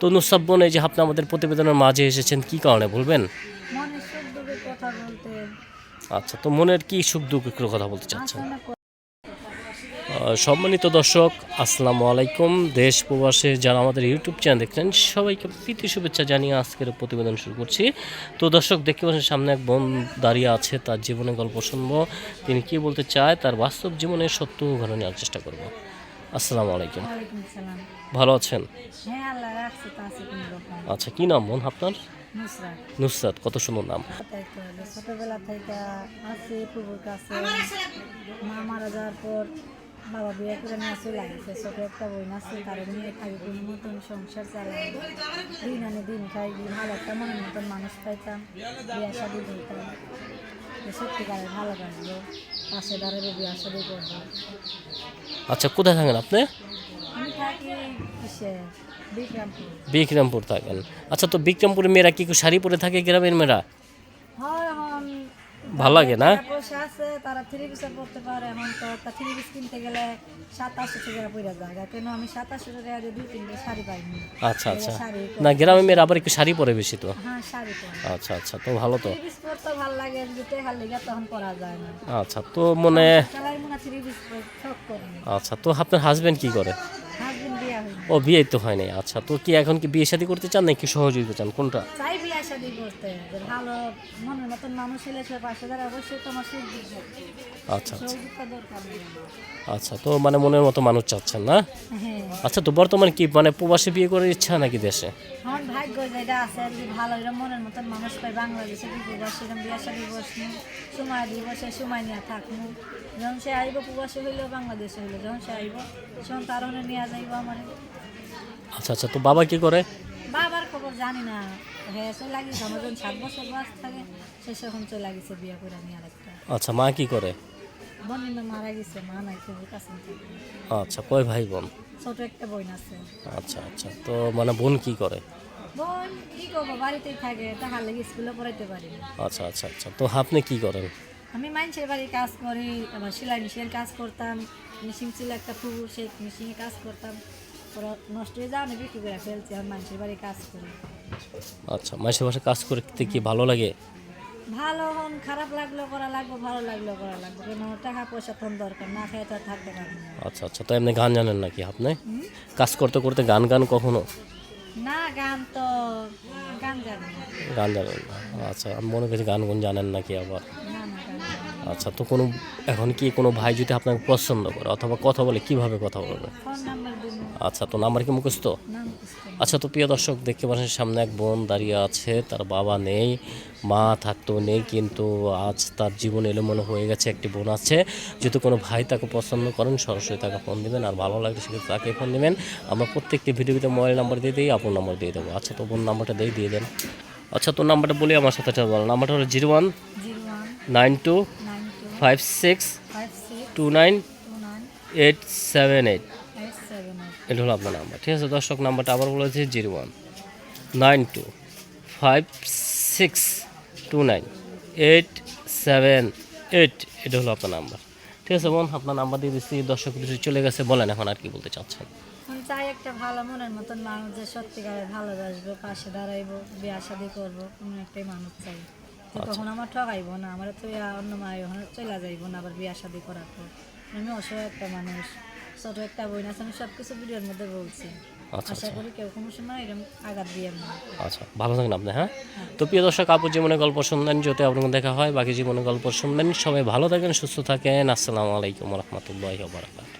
তো নুসাব বোন এই যে আপনি আমাদের প্রতিবেদনের মাঝে এসেছেন কি কারণে বলবেন? আচ্ছা তো মনের কি সুখ দুঃখের কথা বলতে চাচ্ছেন? সম্মানিত দর্শক আসসালামু আলাইকুম। দেশ প্রবাসে যারা আমাদের ইউটিউব চ্যানেল দেখছেন সবাইকে প্রীতি শুভেচ্ছা জানিয়ে আজকের প্রতিবেদন শুরু করছি। তো দর্শক দেখতে পাচ্ছেন সামনে এক বোন দাঁড়িয়ে আছে তার জীবনে গল্প শুনব। তিনি কি বলতে চায় তার বাস্তব জীবনে সত্য ঘটনা নেওয়ার চেষ্টা করব। আসসালামু আলাইকুম। ভালো আছেন? হ্যাঁ আচ্ছা কি নাম বোন আপনার? নুসরাত। কত সুন্দর নাম। ছোটবেলা থেকে আছে পুকুর কাছে। মা মারা যাওয়ার পর বাবা বিয়ে করে নিয়ে চলে গেছে ছোট একটা বোন আছে তার নিয়ে খাই কোনো মতন সংসার চালাই দিন আনে দিন খাই ভালো একটা মনের মতন মানুষ পাইতাম বিয়ে শাদি দিতাম। সত্যিকারের ভালোবাসবো পাশে দাঁড়াবে বিয়ে শাদি করব। আচ্ছা কোথায় থাকেন আপনি? বিক্রমপুর। থাকেন। আচ্ছা তো বিক্রমপুরের মেয়েরা কি শাড়ি পরে থাকে গ্রামের মেয়েরা? ভালো লাগে না? টাকা পয়সা আছে তারা থ্রি পিসে পড়তে পারে এখন তো তা থ্রি পিস কিনতে গেলে সাতাশশো টাকা পড়ে যায়। কেন আমি সাতাশশো টাকা দিয়ে দুই তিনটে শাড়ি পাইনি? আচ্ছা আচ্ছা। না গ্রামের মেয়েরা আবার একটু শাড়ি পরে বেশি তো। হ্যাঁ শাড়ি আচ্ছা আচ্ছা তো ভালো তো। থ্রি পিস পরতে ভালো লাগে যদি টেকার তখন পরা যায় না। আচ্ছা তো মনে সেলাই থ্রি পিস আচ্ছা তো আপনার হাজবেন্ড কি করে? হাজবেন্ড বিয়া হয়নি ও বিয়ে তো হয় নাই। আচ্ছা তো কি এখন কি বিয়ে শাদী করতে চান নাকি সহযোগিতা চান? কোনটা? চাই শাদি করতে যে ভালো মনের মতন মানুষ সে পাশে দাঁড়া অবশ্যই তোমার সুখ আচ্ছা আচ্ছা। দরকার আচ্ছা তো মানে মনের মতো মানুষ চাচ্ছেন না? হ্যাঁ। আচ্ছা তো বর্তমানে কি মানে প্রবাসে বিয়ে করার ইচ্ছা নাকি দেশে? আমার ভাগ্য যেটা আছে যদি ভালো এরকম মনের মতন মানুষ পাই বাংলাদেশে বিবাস এরকম বিয়া শাদি সময় দিব সে সময় নিয়ে থাকব। যখন সে আইব প্রবাসী হইল বাংলাদেশে হইল যখন সে আইব তখন তার নিয়ে যাইব আমার। আচ্ছা আচ্ছা তো বাবা কি করে? বাবার খবর জানি না। হ্যাঁ চলে লাগিয়েছে আমার যখন সাত বছর বয়স থাকে সে তখন চলে লাগিয়েছে বিয়া করে নিয়ে আরেকটা। আচ্ছা মা কি করে? বোন মারা গেছে মা নাই খুব কাছে থাকে। আচ্ছা কয় ভাই বোন? ছোট একটা বোন আছে। আচ্ছা আচ্ছা তো মানে বোন কি করে? বোন কি করব বাড়িতেই থাকে টাকা লেগে স্কুলে পড়াইতে পারি না। আচ্ছা আচ্ছা আচ্ছা তো আপনি কি করেন? আমি মানুষের বাড়ি কাজ করি আবার সেলাই মেশিনের কাজ করতাম মেশিন ছিল একটা পুকুর সেই মেশিনে কাজ করতাম। ওরা নষ্ট হয়ে যাওয়া বিক্রি করে ফেলছি আর মানুষের বাড়ি কাজ করি। আচ্ছা মাসে মাসে কাজ করতে কি ভালো লাগে? ভালো হন খারাপ লাগল করা লাগবে ভালো লাগল করা লাগবে। কেন টাকা পয়সা তখন দরকার না খেয়ে তো আর থাকতে পারব না। আচ্ছা আচ্ছা তো এমনি গান জানেন নাকি আপনি? কাজ করতে করতে গান গান কখনো? না গান তো গান জানি না। গান জানেন না। আচ্ছা আমি মনে করছি গান গুন জানেন নাকি আবার। না। আচ্ছা তো কোনো এখন কি কোনো ভাই যদি আপনাকে পছন্দ করে অথবা কথা বলে কীভাবে কথা বলবে? আচ্ছা তো নাম্বার কি মুখস্থ? নাম আচ্ছা তো প্রিয় দর্শক দেখতে পাচ্ছেন সামনে এক বোন দাঁড়িয়ে আছে তার বাবা নেই মা থাকতো নেই কিন্তু আজ তার জীবন এলোমেলো হয়ে গেছে একটি বোন আছে। যদি কোনো ভাই তাকে পছন্দ করেন সরাসরি তাকে ফোন দেবেন আর ভালো লাগলে সেক্ষেত্রে তাকে ফোন দিবেন। আমরা প্রত্যেকটি ভিডিওতে মোবাইল নাম্বার দিয়ে দিই আপন নাম্বার দিয়ে দেবো। আচ্ছা তো বোন নাম্বারটা দিয়ে দিয়ে দেন আচ্ছা তোর নাম্বারটা বলি আমার সাথে বলো নাম্বারটা হলো zero one nine two five six two nine eight seven eight এটা হলো আপনার নাম্বার ঠিক আছে দর্শক নাম্বারটা আবার বলেছি zero one nine two five six two nine eight seven eight এটা হলো আপনার নাম্বার ঠিক আছে বোন আপনার নাম্বার দিয়ে দিচ্ছি দর্শক কিছু চলে গেছে বলেন এখন আর কি বলতে চাচ্ছেন? চাই একটা ভালো মনের মতন মানুষ যে সত্যিকারের ভালোবাসবো পাশে দাঁড়াইবো বিয়া শাদি করব কোনো একটাই মানুষ চাই। তখন আমার ঠকাইবো না আমার তো অন্য মায়ের ওখানে চলে যাইবো না আবার বিয়া শাদি করার পর। আমি অসহায় একটা মানুষ ছোট একটা বই আছে আমি সব কিছু ভিডিওর মধ্যে বলছি। আচ্ছা আশা করি কেউ কোনো সময় এরকম আঘাত দিয়ে না। আচ্ছা ভালো থাকেন আপনি হ্যাঁ? তো প্রিয় দর্শক আপুর জীবনে গল্প শুনলেন যদি আপনার দেখা হয় বাকি জীবনে গল্প শুনলেন। সবাই ভালো থাকেন সুস্থ থাকেন। আসসালামু আলাইকুম রহমতুল্লাহ বারাকাত